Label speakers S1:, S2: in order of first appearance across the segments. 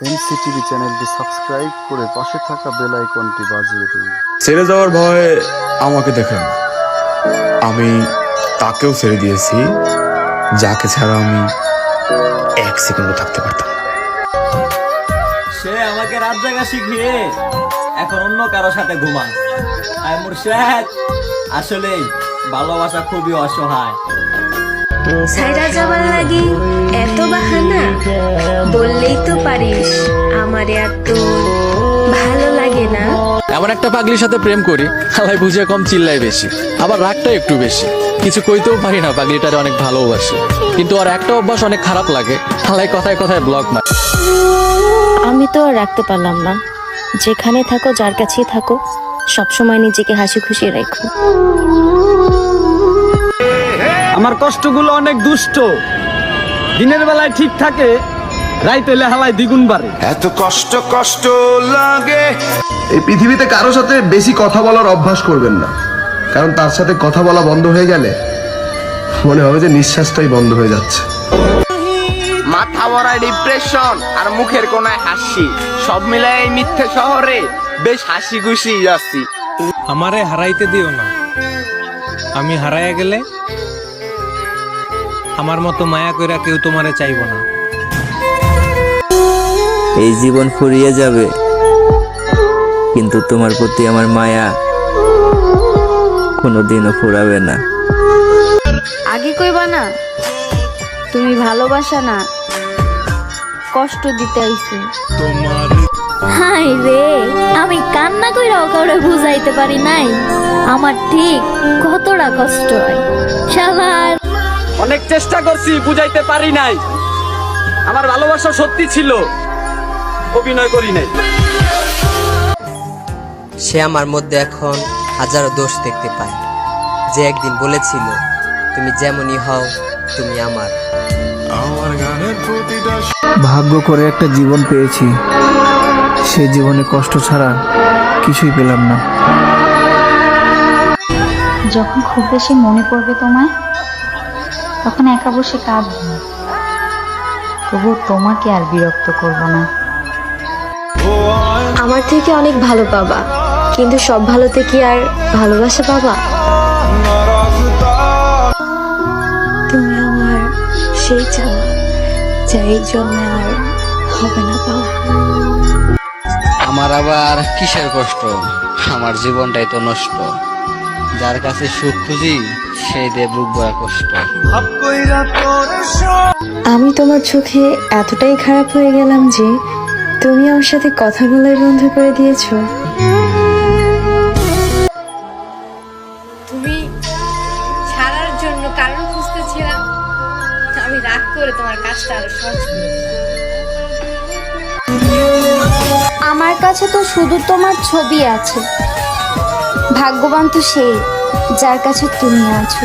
S1: NCTB চ্যানেলটি subscribe করে পাশে থাকা বেল আইকনটি বাজিয়ে দিন।
S2: ছেড়ে যাওয়ার ভয়ে আমাকে দেখেন। আমি তাকেও ছেড়ে দিয়েছি যাকে ছাড়া আমি এক সেকেন্ডও থাকতে পারতাম
S3: সে আমাকে রাত জাগা শিখিয়ে এখন অন্য কারও সাথে ঘুমায় আয় মুর্শেদ আসলেই ভালোবাসা খুবই অসহায়।
S4: সাইরা যাবার লাগি এত বাহানা বললেই তো পারিস আমার এত ভালো লাগে না।
S5: এমন একটা পাগলির সাথে প্রেম করি হালাই বুঝে কম চিল্লাই বেশি আবার রাগটা একটু বেশি। কিছু কইতেও পারি না পাগলিটারে অনেক ভালোবাসি কিন্তু আর একটা অভ্যাস অনেক খারাপ লাগে হালাই কথায় কথায় ব্লক মারে।
S6: আমি তো আর রাখতে পারলাম না যেখানে থাকো যার কাছেই থাকো সবসময় নিজেকে হাসি খুশি রেখো।
S3: আমার কষ্টগুলো অনেক দুষ্ট। দিনের বেলায় ঠিক থাকে রাইতে হালায় দ্বিগুণ বাড়ে।
S7: এত কষ্ট কষ্ট লাগে।
S8: এই পৃথিবীতে কারও সাথে বেশি কথা বলার অভ্যাস করবেন না। কারণ তার সাথে কথা বলা বন্ধ হয়ে গেলে মনে হবে যে নিঃশ্বাসটাই বন্ধ হয়ে যাচ্ছে।
S9: মাথা ভরা ডিপ্রেশন আর মুখের কোনায় হাসি সব মিলায় এই মিথ্যে শহরে বেশ হাসি খুশি যাচ্ছি।
S10: আমারে হারাইতে দিও না। আমি হারাইয়া গেলে আমার মতো মায়া কইরা কেউ তোমারে চাইব না।
S11: এই জীবন ফুরিয়ে যাবে কিন্তু তোমার প্রতি আমার মায়া কোনোদিনও ফুরাবে না।
S4: আগে কইবা না তুমি ভালোবাসা না কষ্ট দিতে আইছো হাই রে আমি কান্না কইরাও কাউরে বুঝাইতে পারি নাই। আমার ঠিক কতটা কষ্ট হয়। শালার
S3: অনেক চেষ্টা করছি বুঝাইতে পারি নাই। আমার ভালোবাসা সত্যি ছিল অভিনয় করি নাই।
S11: সে আমার মধ্যে এখন হাজারো দোষ দেখতে পায়। যে একদিন বলেছিল তুমি যেমনই হও তুমি আমার।
S10: ভাগ্য করে একটা জীবন পেয়েছি। সে জীবনে কষ্ট ছাড়া কিছুই পেলাম না।
S4: যখন খুব বেশি মনে পড়বে তোমায় তখন একা বসে কাঁদবো। তবু তোমাকে আর বিরক্ত করব না।
S6: আমার থেকে অনেক ভালো পাবা কিন্তু সব ভালোতে কি আর ভালোবাসা পাবা তুমি আমার সেই চাওয়া যা এই জন্মে আর হবে না পাওয়া
S11: আমার আবার কিসের কষ্ট? আমার জীবনটাই তো নষ্ট। যার কাছে সুখ খুঁজি সেই দে বুক ভরা কষ্ট।
S6: আমি তোমার চোখে এতটাই খারাপ হয়ে গেলাম যে তুমি আমার সাথে কথা বলাই বন্ধ করে দিয়েছ।
S4: তুমি ছাড়ার জন্য কারণ খুঁজতেছিলাম আমি রাগ করে তোমার কাজটা আরও সহজ করে আমার কাছে তো শুধু তোমার ছবি আছে। ভাগ্যবান তো সেই যার কাছে তুমি আছো।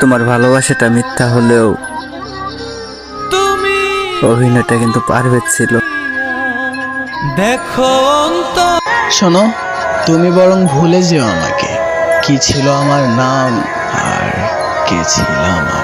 S11: তোমার ভালোবাসাটা মিথ্যা হলেও অভিনয়টা কিন্তু পারফেক্ট ছিল।
S10: দেখো
S5: শোনো তুমি বরং ভুলে যেও আমাকে। কি ছিল আমার নাম আর কে ছিলাম আমি